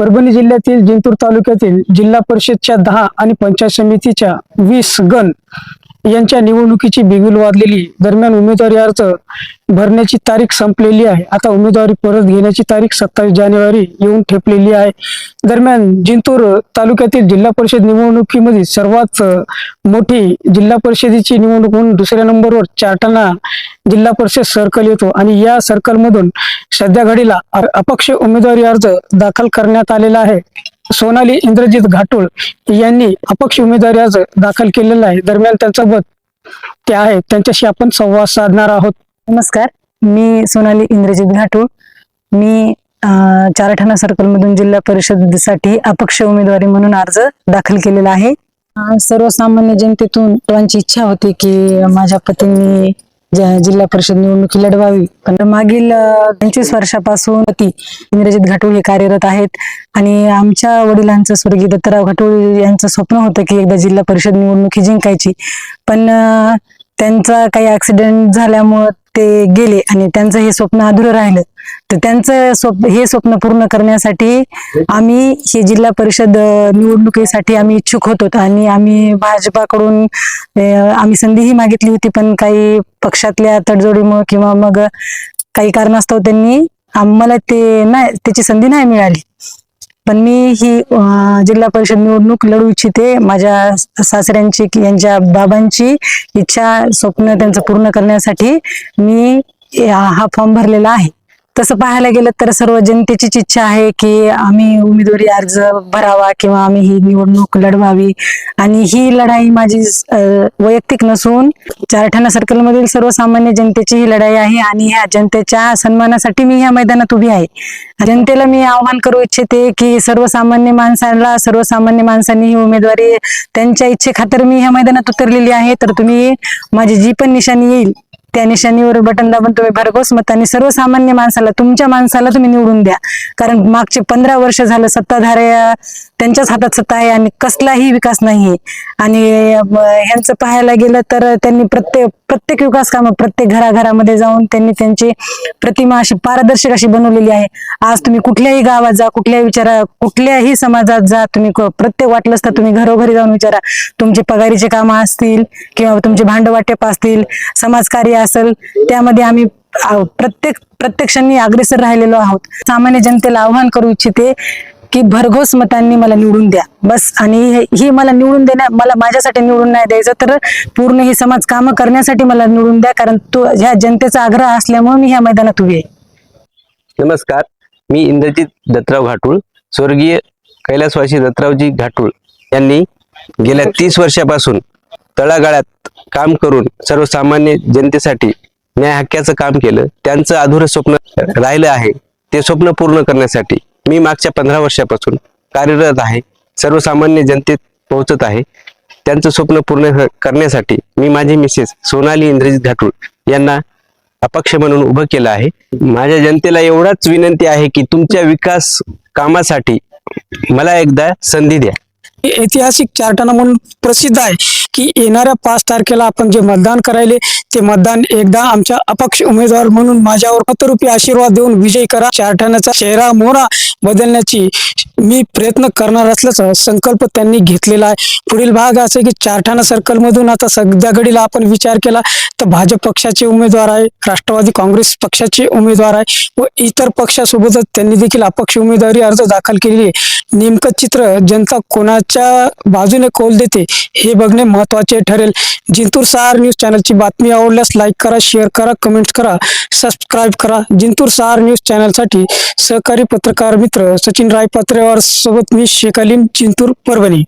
परभणी जिल्ह्यातील जिंतूर तालुक्यातील जिल्हा परिषदच्या दहा आणि पंचायत समितीच्या वीस गण यांच्या निवडणुकीची बिगुल वाजलेली दरम्यान उमेदवारी अर्ज भरण्याची तारीख संपलेली आहे. आता उमेदवारी परत घेण्याची तारीख सत्तावीस जानेवारी येऊन ठेपलेली आहे. दरम्यान जिंतूर तालुक्यातील जिल्हा परिषद निवडणुकीमध्ये सर्वात मोठी जिल्हा परिषदेची निवडणूक म्हणून दुसऱ्या नंबरवर चारटाणा जिल्हा परिषद सर्कल येतो आणि या सर्कलमधून सध्या घडीला अपक्ष उमेदवारी अर्ज दाखल करण्यात आलेला आहे. सोनाली इंद्रजित घाटोळ यांनी अपक्ष उमेदवारी अर्ज दाखल केलेला आहे. दरम्यान त्यांच्यासोबत ते आहेत त्यांच्याशी आपण संवाद साधणार आहोत. नमस्कार. मी सोनाली इंद्रजित घाटूळ. मी अं, चारठाणा सर्कलमधून जिल्हा परिषदेसाठी अपक्ष उमेदवारी म्हणून अर्ज दाखल केलेला आहे. अं, सर्वसामान्य जनतेतून इच्छा होती की माझ्या पतींनी जिल्हा परिषद निवडणुकी लढवावी. पण मागील पंचवीस वर्षापासून ती इंद्रजित घाटूळ हे कार्यरत आहेत. आणि आमच्या वडिलांचं स्वर्गीय दत्तराव घाटूळ यांचं स्वप्न होतं की एकदा जिल्हा परिषद निवडणुकी जिंकायची. पण त्यांचा काही ऍक्सिडेंट झाल्यामुळं ते गेले आणि त्यांचं हे स्वप्न अधुरं राहिलं तर त्यांचं स्वप्न हे स्वप्न पूर्ण करण्यासाठी आम्ही हे जिल्हा परिषद निवडणुकीसाठी आम्ही इच्छुक होतो आणि आम्ही भाजपाकडून आम्ही संधीही मागितली होती पण काही पक्षातल्या तडजोडीमुळे किंवा मग काही कारणास्तव त्यांनी आम्हाला ते नाही त्याची संधी नाही मिळाली. पण मी ही जिल्हा परिषद निवडणूक लढू इच्छिते. माझ्या सासऱ्यांची यांच्या बाबांची इच्छा स्वप्न त्यांचं पूर्ण करण्यासाठी मी हा फॉर्म भरलेला आहे. तसं पाहायला गेलं तर सर्व जनतेचीच इच्छा आहे की आम्ही उमेदवारी अर्ज भरावा किंवा आम्ही ही निवडणूक लढवावी. आणि ही लढाई माझी वैयक्तिक नसून चारठाणा सर्कलमधील सर्वसामान्य जनतेची ही लढाई आहे आणि ह्या जनतेच्या सन्मानासाठी मी ह्या मैदानात उभी आहे. जनतेला मी आव्हान करू इच्छिते की सर्वसामान्य माणसाला सर्वसामान्य माणसांनी ही उमेदवारी त्यांच्या इच्छेखातर मी ह्या मैदानात उतरलेली आहे. तर तुम्ही माझी जी पण निशाणी येईल त्या निशाणीवर बटन दाबून तुम्ही भरघोस मतांनी सर्वसामान्य माणसाला तुमच्या माणसाला तुम्ही निवडून द्या. कारण मागचे पंधरा वर्ष झालं सत्ताधाऱ्या त्यांच्याच हातात सत्ता आहे आणि कसलाही विकास नाहीये. आणि ह्यांचं पाहायला गेलं तर त्यांनी प्रत्येक प्रत्येक विकास कामं प्रत्येक घराघरामध्ये जाऊन त्यांनी त्यांची प्रतिमा अशी पारदर्शक अशी बनवलेली आहे. आज तुम्ही कुठल्याही गावात जा कुठल्याही विचारा कुठल्याही समाजात जा तुम्ही प्रत्येक वाटलंच तर तुम्ही घरोघरी जाऊन विचारा. तुमचे पगारीचे कामं असतील किंवा तुमचे भांडवाटेप असतील समाजकार्य असेल त्यामध्ये आम्ही प्रत्येक प्रत्यक्षांनी अग्रेसर राहिलेलो आहोत. सामान्य जनतेला आव्हान करू इच्छिते की भरघोस मतांनी मला निवडून द्या. बस आणि हे- ही मला निवडून देण्या मला माझ्यासाठी निवडून नाही द्यायचं तर पूर्ण ही समाज कामं करण्यासाठी मला निवडून द्या कारण तो ह्या जनतेचा आग्रह असल्यामुळे मी ह्या मैदानात उभी आहे. नमस्कार. मी इंद्रजित दत्तराव घाटूळ स्वर्गीय कैलासवासी दत्तरावजी घाटूळ यांनी गेल्या तीस वर्षापासून तळागाळात काम करून सर्वसामान्य जनतेसाठी न्याय हक्काचं काम केलं त्यांचं अधुरं स्वप्न राहिलं आहे ते स्वप्न पूर्ण करण्यासाठी मी मागच्या पंधरा वर्षापासून कार्यरत आहे सर्वसामान्य जनतेत पोहोचत आहे. त्यांचं स्वप्न पूर्ण करण्यासाठी मी माझी मिसेस सोनाली इंद्रजित घाटूळ यांना अपक्ष म्हणून उभं केलं आहे. माझ्या जनतेला एवढाच विनंती आहे की तुमच्या विकास कामासाठी मला एकदा संधी द्या. ऐतिहासिक चारटाणा म्हणून प्रसिद्ध आहे की येणाऱ्या पाच तारखेला आपण जे मतदान करायले ते मतदान एकदा आमच्या अपक्ष उमेदवार म्हणून माझ्यावर मतरूपी आशीर्वाद देऊन विजय करा. चारठाण्याचा चेहरा मोहरा बदलण्याची मी प्रयत्न करणार असल्याचा संकल्प त्यांनी घेतलेला आहे. पुढील भाग असे की चारठाणा सर्कलमधून आता सध्या घडीला आपण विचार केला तर भाजप पक्षाचे उमेदवार आहे राष्ट्रवादी काँग्रेस पक्षाचे उमेदवार आहे व इतर पक्षासोबतच त्यांनी देखील अपक्ष उमेदवारी अर्ज दाखल केलेली आहे. नेमकं चित्र जनता कोणा समाजाच्या बाजूने कौल देते. हे बघणे महत्त्वाचे ठरेल. जिंतूर सहार न्यूज चॅनलची बातमी आवडल्यास लाईक करा शेअर करा कमेंट करा सबस्क्राईब करा. जिंतूर सहार न्यूज चॅनलसाठी सहकारी पत्रकार मित्र सचिन राय पात्रेवार सोबत मी शेखालीम जिंतूर परभणी.